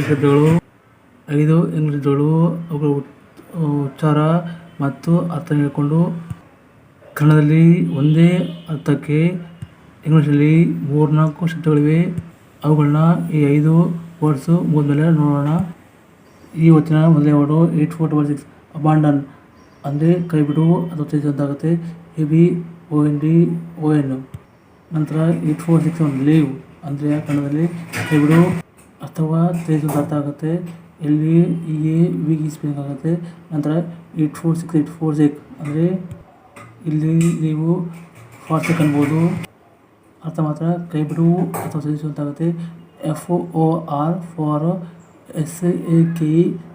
ಶಬ್ದಗಳು ಐದು ಇಂಗ್ಲಿಷ್ಗಳು ಅವುಗಳ ಉಚ್- ಉಚ್ಚಾರ ಮತ್ತು ಅರ್ಥ ಹೇಳಿಕೊಂಡು ಕನ್ನಡದಲ್ಲಿ ಒಂದೇ ಅರ್ಥಕ್ಕೆ ಇಂಗ್ಲೀಷಲ್ಲಿ ಮೂರ್ನಾಲ್ಕು ಶಬ್ದಗಳಿವೆ. ಅವುಗಳನ್ನ ಈ ಐದು ವರ್ಡ್ಸು ಮುಗಿದ್ಮೇಲೆ ನೋಡೋಣ. ಈ ವಚನ ಮೊದಲೇ word eight four double six abandon ಅಂದರೆ ಕೈಬಿಡು ಅದು ತ್ಯಜಿಸುವಂತಾಗುತ್ತೆ A B O N D O N. ನಂತರ eight four six one leave ಅಂದರೆ ಕನ್ನಡದಲ್ಲಿ ಕೈ ಬಿಡು ಅಥವಾ ತ್ಯಜಿಸುವಂತ ಅರ್ಥ ಆಗುತ್ತೆ ಎಲ್ಲಿ ಇ ಎ ವಿಗೆ ಸ್ಪೆಲ್ಲಿಂಗ್ ಆಗುತ್ತೆ ನಂತರ eight four six eight four six ಅಂದರೆ ಇಲ್ಲಿ ನೀವು ಫಾಸ್ಟಿಕ್ ಅನ್ಬೋದು. ಅರ್ಥ ಮಾತ್ರ? ಕೈ ಬಿಡು ಅಥವಾ ತ್ಯಜಿಸುವಂತಾಗುತ್ತೆ F O R for S A K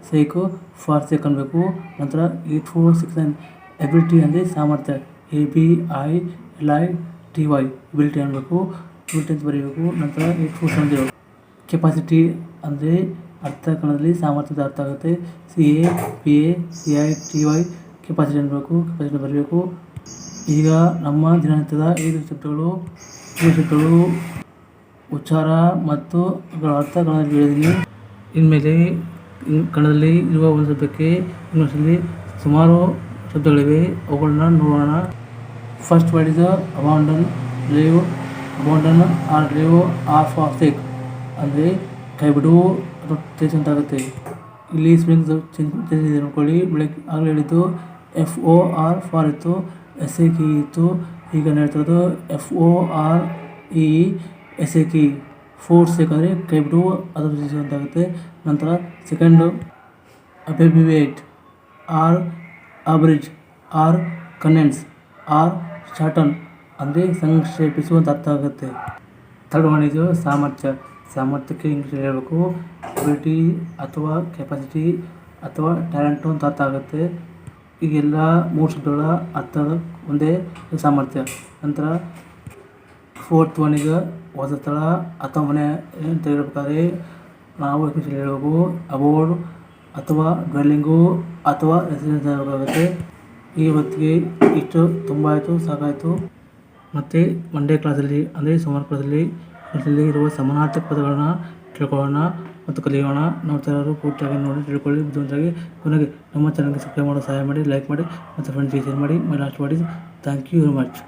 sake sake forsake ಅನ್ಬೇಕು. ನಂತರ eight four six nine ability ಅಂದರೆ ಸಾಮರ್ಥ್ಯ. A B I L I T Y ability ಅನ್ಬೇಕು. ಎಬಿಲಿಟಿ ಅಂತ ಬರೀಬೇಕು. ನಂತರ eight four seven zero. Capacity ಅಂದರೆ ಅರ್ಥ ಕಣದಲ್ಲಿ ಸಾಮರ್ಥ್ಯದ ಅರ್ಥ ಆಗುತ್ತೆ. C A P A C I T Y capacity ಅನ್ಬೇಕು ಕೆಪಾಸಿಟಿ ಬರಬೇಕು. ಈಗ ನಮ್ಮ ದಿನನಿತ್ಯದ ಐದು ಶಬ್ದಗಳು ಐದು ಶಬ್ದಗಳು, ಉಚ್ಚಾರ ಮತ್ತು ಅರ್ಥ ಕನ್ನಡದಲ್ಲಿ ಹೇಳಿದ್ದೀನಿ. ಇನ್ಮೇಲೆ ಇನ್- ಕನ್ನಡದಲ್ಲಿ ಇರುವ ಒಂದು ಶಬ್ದಕ್ಕೆ ಇಂಗ್ಲೀಷಲ್ಲಿ ಸುಮಾರು ಶಬ್ದಗಳಿವೆ. ಅವುಗಳನ್ನ ನೋಡೋಣ. First word is abandon leave abandon or leave off off ಅಂದರೆ ಕೈ ಬಿಡು ಅಂತ ಆಗುತ್ತೆ ಇಲ್ಲಿ ಸ್ಪ್ರಿಂಗ್ ಚೇಂಜ್ ನೋಡ್ಕೊಳ್ಳಿ. ಬೆಳಗ್ಗೆ ಆಗಲೇ ಹೇಳಿದ್ದು ಎಫ್ ಒ ಆರ್ ಫಾರ್ ಇತ್ತು ಎಸ್ ಎ ಕಿ ಇತ್ತು. ಈಗ ಹೇಳ್ತಿರೋದು F O R E S A K forsake ಅಂದರೆ ಕೈ ಬಿಡು ಅದರ ತ್ಯಜಿಸುವಂತಾಗುತ್ತೆ ನಂತರ second abbreviate or abridge or condense or shorten ಅಂದರೆ ಸಂಕ್ಷೇಪಿಸುವಂತ ಅರ್ಥ ಆಗುತ್ತೆ. ಥರ್ಡ್ ಒನ್ ಇದು ಸಾಮರ್ಥ್ಯ. ಸಾಮರ್ಥ್ಯಕ್ಕೆ ಇಂಗ್ಲೀಷ್ ಹೇಳಬೇಕು. ಅಬಿಲಿಟಿ ಅಥವಾ ಕೆಪಾಸಿಟಿ ಅಥವಾ ಟ್ಯಾಲೆಂಟು ಅಂತ ಅರ್ಥ ಆಗುತ್ತೆ. ಈಗೆಲ್ಲ ಮೂರು ಶಬ್ದಗಳ ಅರ್ಥ ಒಂದೇ ಸಾಮರ್ಥ್ಯ. ನಂತರ ಫೋರ್ತ್ ಒನಿಗೆ ಹೊಸ ಸ್ಥಳ ಅಥವಾ ಮನೆ ಅಂತ ಹೇಳ್ಬೇಕಾದ್ರೆ ನಾವು ಇಂಗ್ಲೀಷಲ್ಲಿ ಹೇಳಬೇಕು. ಅಬೋರ್ಡ್ ಅಥವಾ ಡ್ವೆಲ್ಲಿಂಗು ಅಥವಾ ರೆಸಿಡೆನ್ಸ್ ಹೇಳಬೇಕಾಗುತ್ತೆ. ಈ ಹೊತ್ತಿಗೆ ಇಷ್ಟು ತುಂಬ ಆಯಿತು, ಸಾಕಾಯಿತು. ಮತ್ತು ಮಂಡೇ ಕ್ಲಾಸಲ್ಲಿ ಅಂದರೆ ಸೋಮವಾರ ಕ್ಲಾಸಲ್ಲಿ ಇರುವ ಸಮಾನಾರ್ಥಕ ಪದಗಳನ್ನು ತಿಳ್ಕೊಳ್ಳೋಣ ಮತ್ತು ಕಲಿಯೋಣ. ನೋಡ್ತಾ ಇರೋರು ಪೂರ್ತಿಯಾಗಿ ನೋಡಿ, ತಿಳ್ಕೊಳ್ಳಿ. ಬುದ್ಧಿವಂತರಾಗಿ ಕೊನೆಗೆ ನಮ್ಮ ಚಾನಲ್ಗೆ ಸಬ್ಸ್ಕ್ರೈಬ್ ಮಾಡೋ, ಸಹಾಯ ಮಾಡಿ ಲೈಕ್ ಮಾಡಿ ಮತ್ತು ಫ್ರೆಂಡ್ಸ್ಗೆ ಶೇರ್ ಮಾಡಿ. ಮೈ ಲಾಸ್ಟ್ ಮಾಡಿ ಥ್ಯಾಂಕ್ ಯು ವೆರಿ ಮಚ್